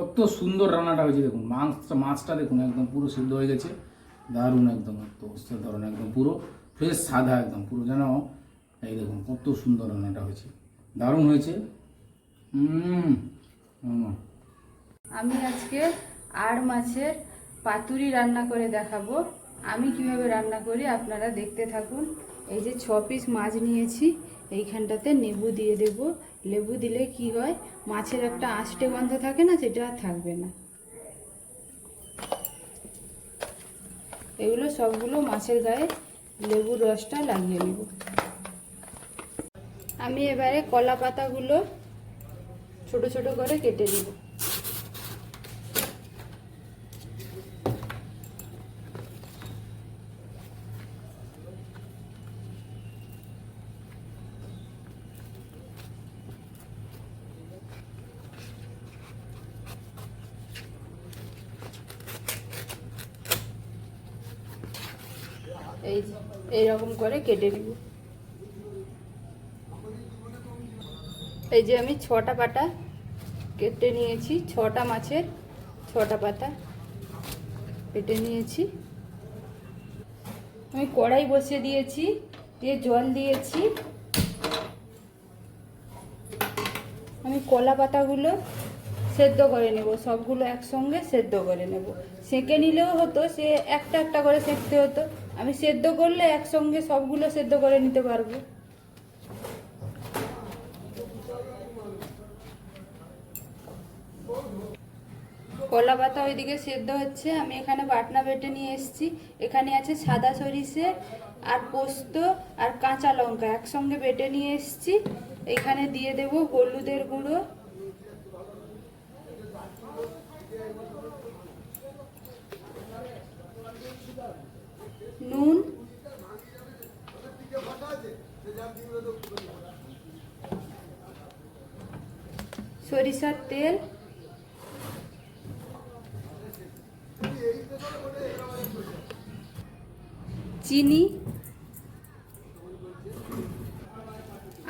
কত সুন্দর রান্নাটা হয়েছে দেখুন। মাছটা মাছটা দেখুন, একদম পুরো সিদ্ধ হয়ে গেছে। দারুণ একদম ধরুন একদম পুরো ফ্রেশ সাদা একদম, পুরো যেন এই দেখুন, কত সুন্দর রান্নাটা হয়েছে। দারুণ হয়েছে। আমি আজকে আর মাছের পাতুরি রান্না করে দেখাবো। আমি কীভাবে রান্না করি আপনারা দেখতে থাকুন। এই যে ছ পিস মাছ নিয়েছি, এইখানটাতে নেবু দিয়ে দেব। লেবু দিলে কি হয়? মাছের একটা আষ্টে গন্ধ থাকে না, সেটা আর থাকবে না। এগুলো সবগুলো মাছের গায়ে লেবুর রসটা লাগিয়ে নেব। আমি এবারে কলা পাতাগুলো ছোট ছোট করে কেটে দিব এই এইরকম করে কেটে নিব। এই যে আমি ছটা পাতা কেটে নিয়েছি, ছটা মাছের ছটা পাতা কেটে নিয়েছি। আমি কড়াই বসিয়ে দিয়েছি, দিয়ে জল দিয়েছি। আমি কলা পাতাগুলো সেদ্ধ করে নেব, সবগুলো একসঙ্গে সেদ্ধ করে নেব। সেঁকে নিলেও হতো, সে একটা একটা করে সেঁকতে হতো। আমি সেদ্ধ করলে একসঙ্গে সবগুলো সেদ্ধ করে নিতে পারব। কলা পাতা ওইদিকে সেদ্ধ হচ্ছে, আমি এখানে বাটনা বেটে নিয়ে এসেছি। এখানে আছে সাদা সরিষে আর পোস্ত আর কাঁচা লঙ্কা একসঙ্গে বেটে নিয়ে এসেছি। এখানে দিয়ে দেব হলুদের গুঁড়ো। সরিষার তেল। চিনি।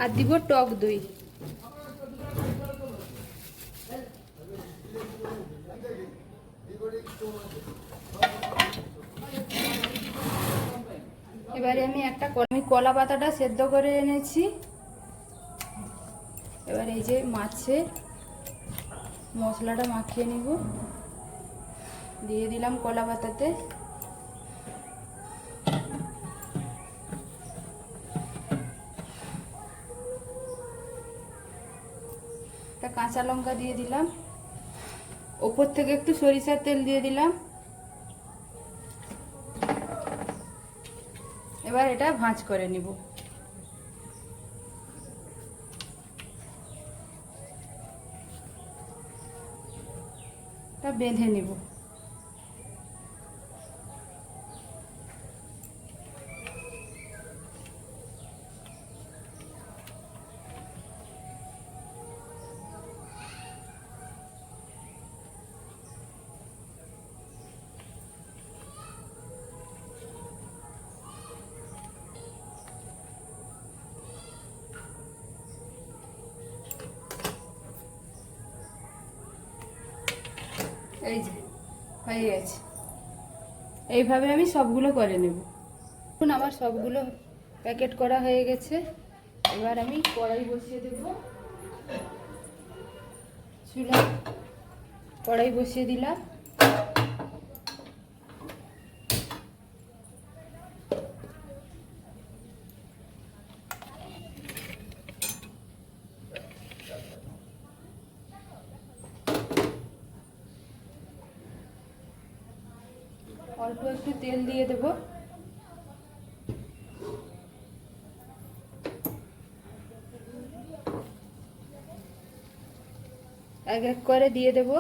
আর দিব টক দই। এবারে আমি একটা আমি কলা পাতাটা সেদ্ধ করে এনেছি। এবার এই যে মাছে মশলাটা মাখিয়ে নিব। দিয়ে দিলাম কলা পাতাতে। একটা কাঁচা লঙ্কা দিয়ে দিলাম। ওপর থেকে একটু সরিষার তেল দিয়ে দিলাম। এবার এটা ভাঁজ করে নিব। বেঁধে নিব। এই যে, হয়ে গেছে। এইভাবে আমি সবগুলো করে নেব। এখন আমার সবগুলো প্যাকেট করা হয়ে গেছে। এবার আমি কড়াই বসিয়ে দেব। চুলা কড়াই বসিয়ে দিলাম অল্প একটু তেল দিয়ে দেব। এক এক করে দিয়ে দেব।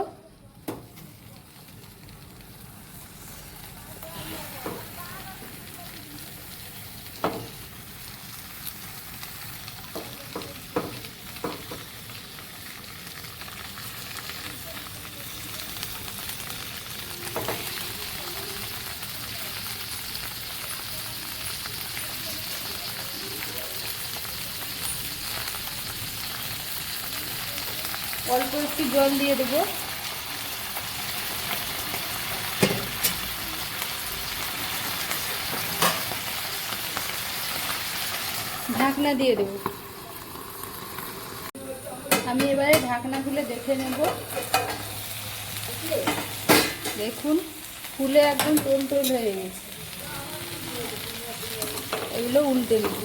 অল্প একটু জল দিয়ে দেব। ঢাকনা দিয়ে দেব। আমি এবারে ঢাকনা খুলে দেখে নেব। দেখুন, ফুলে একদম টোল টোল হয়ে গেছে। এগুলো উল্টে নেব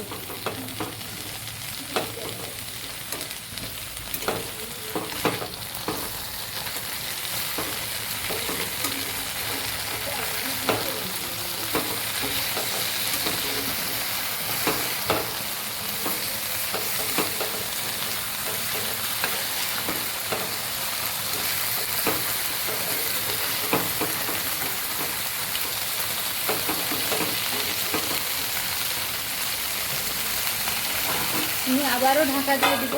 আমি আবারও ঢাকা দিয়ে দিব।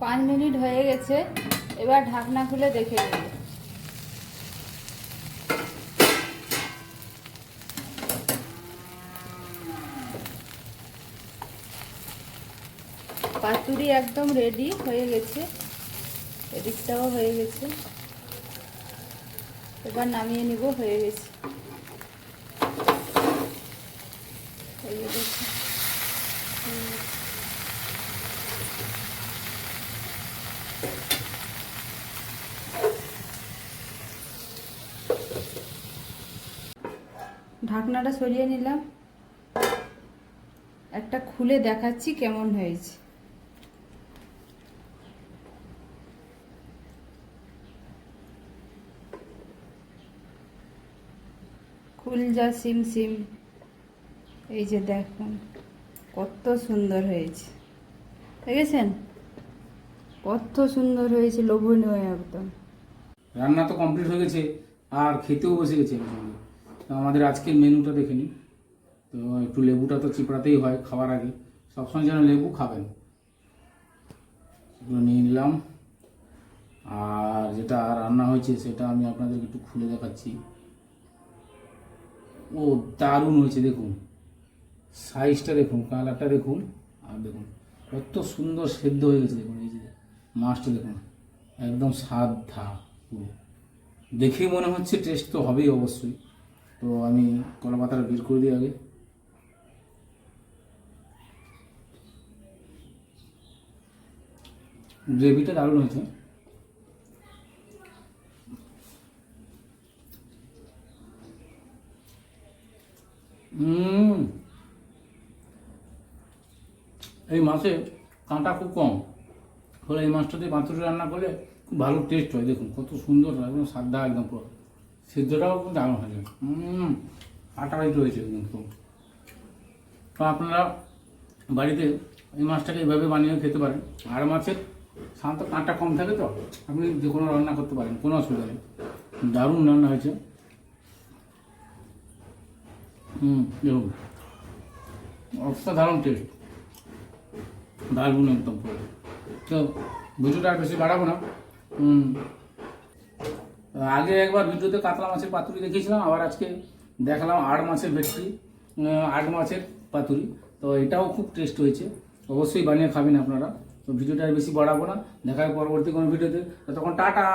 পাঁচ মিনিট হয়ে গেছে, এবার ঢাকনা খুলে দেখে নেব পাতুরি একদম রেডি হয়ে গেছে, এদিকটাও হয়ে গেছে। এবার নামিয়ে নিব, হয়ে গেছে। ঢাকনাটা সরিয়ে নিলাম। একটা খুলে দেখাচ্ছি কেমন হয়েছে। খুল যা সিম সিম। এই যে দেখুন, কত সুন্দর হয়েছে। দেখেছেন? কত সুন্দর হয়েছে লোভনীয় একদম। রান্না তো কমপ্লিট হয়ে গেছে, আর খেতেও বসে গেছে তো আমাদের আজকের মেনুটা দেখে নিই। তো একটু লেবুটা তো চিপড়াতেই হয় খাবার আগে। সবসময় যেন লেবু খাবেন। সেগুলো নিয়ে নিলাম। আর যেটা রান্না হয়েছে সেটা আমি আপনাদেরকে একটু খুলে দেখাচ্ছি। ও দারুণ হয়েছে, দেখুন। সাইজটা দেখুন, কালারটা দেখুন, আর দেখুন, কত সুন্দর সেদ্ধ হয়ে গেছে দেখুন, এই যে মাছটা দেখুন, একদম সাদা পুরো। দেখেই মনে হচ্ছে টেস্ট তো হবেই অবশ্যই। তো আমি কলা পাতাটা বের করে দিই আগে। গ্রেভিটা দারুণ হয়েছে। হুম এই মাছে কাঁটা খুব কম। ফলে এই মাছটা দিয়ে পাতুরি রান্না করলে খুব ভালো টেস্ট হয়। দেখুন, কত সুন্দর, একদম সাদা, একদম পুরো। সিদ্ধটাও খুব দারুণ হয়েছে হুম আটারাই রয়েছে খুব তো আপনারা বাড়িতে এই মাছটাকে এইভাবে বানিয়ে খেতে পারেন। আর মাছের সাধারণত কাঁটা কম থাকে তো, আপনি যে কোনো রান্না করতে পারেন, কোনো অসুবিধা নেই। দারুণ রান্না হয়েছে। হুম দেখুন, অসাধারণ টেস্ট দারুণ একদম পুরো। তো ভিডিওটা আর বেশি বাড়াবো না। আগে একবার ভিডিওতে কাতলা মাছের পাতুরি দেখিয়েছিলাম, আবার আজকে দেখালাম আট মাছের ভেটকি আট মাছের পাতুরি। তো এটাও খুব টেস্ট হয়েছে। অবশ্যই বানিয়ে খাবেন আপনারা। তো ভিডিওটা আর বেশি বাড়াবো না। দেখা পরবর্তী কোনো ভিডিওতে তখন টাটা!